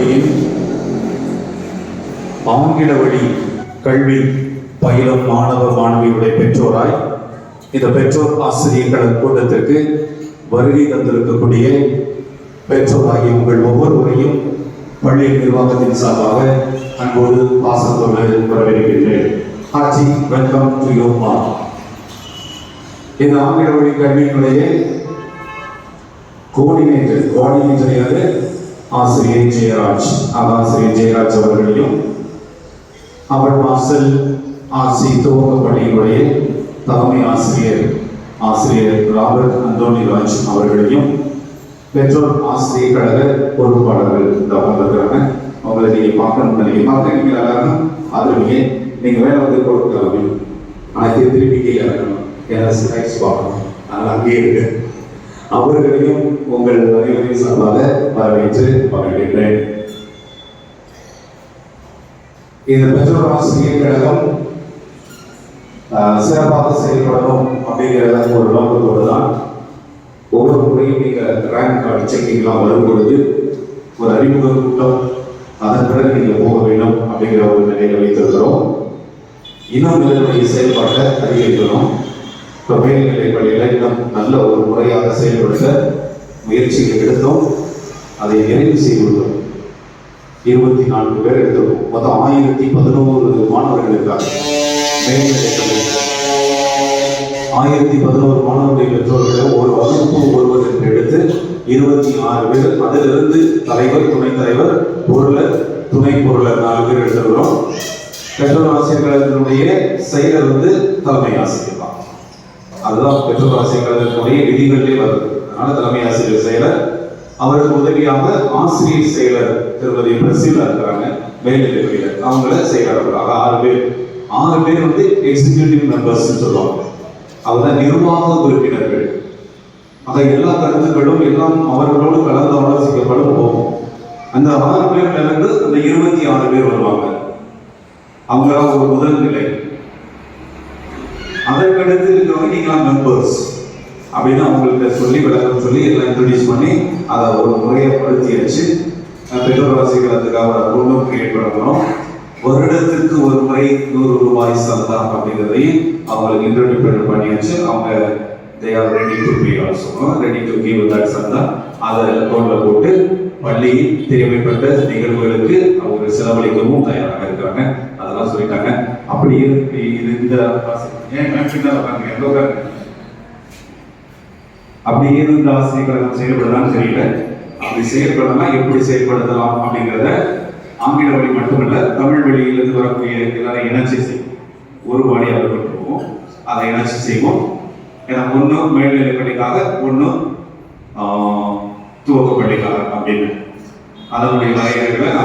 பள்ளியின் ஆங்கில வழி கல்வி பயிலும் மாணவ மாணவியுடைய பெற்றோராய் இந்த பெற்றோர் ஆசிரியர்கள் கூட்டத்திற்கு வருகை தந்திருக்கக்கூடிய பெற்றோராகிய உங்கள் ஒவ்வொருவரையும் பள்ளி நிர்வாகத்தின் சார்பாக அன்போடு பாசத்தோடு வரவேற்கின்றேன். ஆட்சி வெல்கம் டு யோமா இந்த ஆங்கில வழி கல்வியினுடைய கோஆர்டினேட்டர் கோஆர்டினேட்டர் யாரு? ஆசிரியர் ஜெயராஜ் அந்த ஆசிரியர் ஜெயராஜ் அவர்களையும் அவர் வாசல் ஆசி துவக்க பள்ளியினுடைய தலைமை ஆசிரியர் ஆசிரியர் ராபர்ட் அந்தோனி ராஜ் அவர்களையும் பெற்றோர் ஆசிரியர் கழக பொறுப்பாளர்கள் இந்த வந்திருக்கிறாங்க. அவங்களை நீங்க பார்க்கணும்னு நினைக்க பார்க்குறீங்க எல்லாரும் ஆதரவீங்க நீங்க வேலை வந்து கொடுக்கலாம் ஆனால் திருப்பி திருப்பி கீழே இருக்கணும் ஏன்னா ஸ்லைட்ஸ் பார்க்கணும். அதனால் அங்கேயே இருக்கு. அவர்களையும் உங்கள் அனைவரையும் சார்பாக வரவேற்று வரவேற்கிறேன் இந்த பெற்றோர் ஆசிரியர் கழகம் சிறப்பாக செயல்படணும் அப்படிங்கிற ஒரு நோக்கத்தோடு தான் ஒவ்வொரு முறையும் நீங்கள் ரேங்க் கார்டு செக்கிங்லாம் வரும் பொழுது ஒரு அறிமுக கூட்டம் அதன் பிறகு நீங்கள் போக வேண்டும் அப்படிங்கிற ஒரு நிலையை வைத்திருக்கிறோம். இன்னும் இதனுடைய செயல்பாட்டை அதிகரிக்கணும். மேல்நிலை இன்னும் நல்ல ஒரு முறையாக செயல்படுத்த முயற்சிகள் எடுத்தோம். அதை நிறைவு செய்துள்ளோம். இருபத்தி நான்கு பேர் எடுத்திருக்கோம். மொத்தம் ஆயிரத்தி பதினோரு மாணவர்கள் இருக்காங்க மேல்நிலை ஆயிரத்தி பதினோரு மாணவர்களை பெற்றோர்களை ஒரு வகுப்பு ஒருவர் என்று எடுத்து இருபத்தி ஆறு பேர் அதிலிருந்து தலைவர் துணைத் தலைவர் பொருளர் துணை பொருளர் நாலு பேர் எடுத்துக்கிறோம் பெற்றோர் ஆசிரியர்களுடைய செயலர் வந்து தலைமை ஆசிரியர். அதுதான் பெற்றோர் ஆசிரியர்களுடைய விதிகளிலே வருது. அதனால தலைமை ஆசிரியர் செயலர் அவருக்கு உதவியாக ஆசிரியர் செயலர் திருமதி பிரசீலா இருக்கிறாங்க மேல்நிலை பள்ளியில அவங்கள செயலர் ஆக ஆறு பேர். ஆறு பேர் வந்து எக்ஸிகியூட்டிவ் மெம்பர்ஸ் சொல்லுவாங்க. அவங்க நிர்வாக உறுப்பினர்கள். ஆக எல்லா கருத்துக்களும் எல்லாம் அவர்களோடு கலந்து ஆலோசிக்கப்படும் போகும். அந்த ஆறு பேர்ல இருந்து அந்த இருபத்தி ஆறு பேர் வருவாங்க. அவங்களா ஒரு முதல் நிலை. அதற்கடுத்து இருக்கிறவங்க நீங்களாம் மெம்பர்ஸ் அப்படின்னு அவங்கள்ட்ட சொல்லி விளக்கம் சொல்லி எல்லாம் இன்ட்ரடியூஸ் பண்ணி அதை ஒரு முறையை படுத்தி வச்சு பெற்றோர் வாசிக்கிறதுக்காக ஒரு குழுமம் கிரியேட் பண்ணணும் வருடத்திற்கு ஒரு முறை நூறு ரூபாய் சந்தா அப்படிங்கிறதையும் அவங்களுக்கு இன்டர்டிபெண்ட் பண்ணி வச்சு அவங்க they are ready to pay also ready to give that சந்தா அதை அக்கௌண்ட்ல போட்டு பள்ளியில் தேவைப்பட்ட நிகழ்வுகளுக்கு அவங்க செலவழிக்கவும் தயாராக இருக்கிறாங்க அப்படி இருக்கு இது இந்த ஏன் மேம் பின்னால் உட்காந்துங்க எங்க உட்காருங்க அப்படி இருந்த இந்த ஆசிரியர் கழகம் செயல்படுதான்னு தெரியல. அப்படி செயல்படலாம் எப்படி செயல்படுத்தலாம் அப்படிங்கிறத ஆங்கில வழி மட்டுமல்ல தமிழ் வழியிலிருந்து வரக்கூடிய எல்லாரும் இணைச்சி செய்வோம் ஒரு வாடியாக இருக்கட்டும் அதை இணைச்சி செய்வோம். ஏன்னா ஒன்று மேல்நிலை பள்ளிக்காக ஒன்று துவக்க பள்ளிக்காக அப்படின்னு. அதனுடைய வரையறைகளை